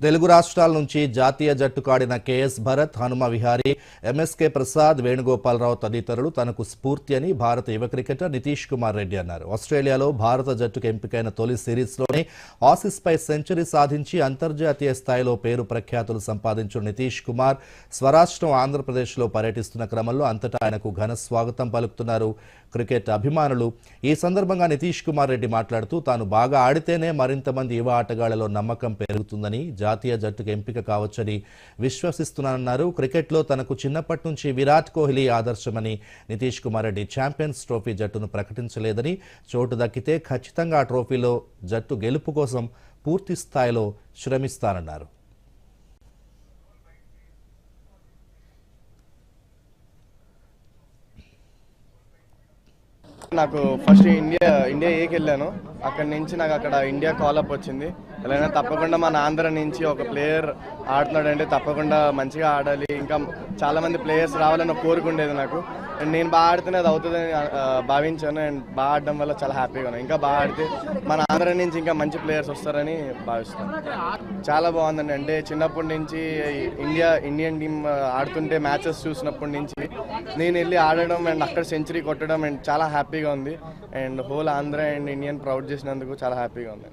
తెలుగు రాష్ట్రాల నుంచి జాతీయ జట్టు కాడిన K S Bharat Hanuma Vihari M S K Prasad Venugopal Rao తదితరులు తనకు స్ఫూర్తి అని భారత యువ క్రికెటర్ నితీష్ కుమార్ రెడ్డి అన్నారు. ఆస్ట్రేలియాలో భారత జట్టుకు ఎంపికైన తొలి సిరీస్లోనే ఆసీస్పై సెంచరీ సాధించి అంతర్జాతీయ స్థాయిలో పేరు ప్రఖ్యాతులు సంపాదించిన నితీష్ కుమార్ స్వరాష్ట్రం ఆంధ్రప్రదేశ్లో పర్యటిస్తున్న క్రమంలో అంతటా ఆయనకు ఘన స్వాగతం పలుకుతున్నారు. క్రికెట్ అభిమానులు. ఈ సందర్భంగా నితీష్ కుమార్ రెడ్డి మాట్లాడుతూ తాను బాగా ఆడితేనే మరింత మంది యువ ఆటగాళ్ళలో నమ్మకం పెరుగుతుందని జాతీయ జట్టుకు ఎంపిక కావచ్చని విశ్వసిస్తున్నానన్నారు. క్రికెట్లో తనకు చిన్నప్పటి నుంచి విరాట్ కోహ్లీ ఆదర్శమని నితీష్ కుమార్ రెడ్డి ఛాంపియన్స్ ట్రోఫీ జట్టును ప్రకటించలేదని చోటు దక్కితే ఖచ్చితంగా ఆ ట్రోఫీలో జట్టు గెలుపు కోసం పూర్తి స్థాయిలో శ్రమిస్తానన్నారు. నాకు ఫస్ట్ ఇండియా ఇండియా ఏకి వెళ్ళాను. అక్కడి నుంచి నాకు అక్కడ ఇండియా కాలప్ వచ్చింది. ఎలా తప్పకుండా మన ఆంధ్ర నుంచి ఒక ప్లేయర్ ఆడుతున్నాడంటే తప్పకుండా మంచిగా ఆడాలి. ఇంకా చాలా మంది ప్లేయర్స్ రావాలని కోరుకుండేది ఉండేది నాకు. అండ్ నేను బాగా ఆడితేనే అది అవుతుందని భావించాను. అండ్ బాగా ఆడడం వల్ల చాలా హ్యాపీగా ఉన్నాను ఇంకా బాగా ఆడితే మన ఆంధ్ర నుంచి ఇంకా మంచి ప్లేయర్స్ వస్తారని భావిస్తాను. చాలా బాగుందండి. అంటే చిన్నప్పటి నుంచి ఇండియా ఇండియన్ టీమ్ ఆడుతుంటే మ్యాచెస్ చూసినప్పటి నుంచి నేను వెళ్ళి ఆడడం అండ్ అక్కడ సెంచరీ కొట్టడం అండ్ చాలా హ్యాపీగా ఉంది. And whole Andhra and Indian proud చేసినందుకు చాలా హ్యాపీగా ఉంది.